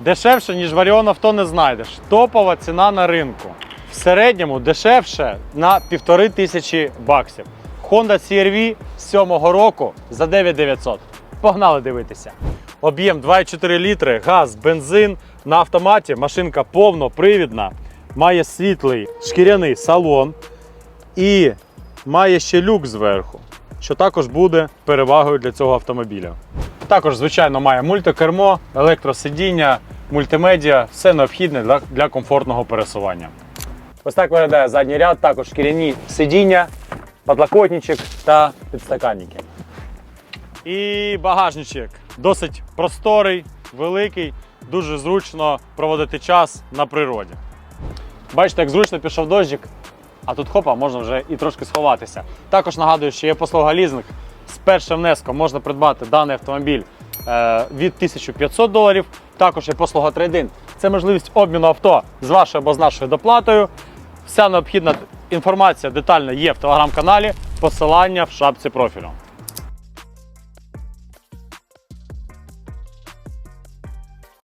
Дешевше, ніж Варіон авто не знайдеш. Топова ціна на ринку. В середньому дешевше на півтори тисячі баксів. Honda CR-V з 7-го року за 9900. Погнали дивитися. Об'єм 2,4 літри, газ, бензин на автоматі. Машинка повнопривідна, має світлий шкіряний салон і має ще люк зверху, що також буде перевагою для цього автомобіля. Також, звичайно, має мультикермо, електросидіння, мультимедіа, все необхідне для, для комфортного пересування. Ось так виглядає задній ряд, також шкіряні сидіння, подлокотничок та підстаканники. І багажничок досить просторий, великий, дуже зручно проводити час на природі. Бачите, як зручно пішов дощик, а тут хопа, можна вже і трошки сховатися. Також нагадую, що є послуга лізинг. З першим внеском можна придбати даний автомобіль е, від 1500 доларів. Також є послуга трейдин. Це можливість обміну авто з вашою або з нашою доплатою. Вся необхідна інформація детально є в телеграм-каналі. Посилання в шапці профілю.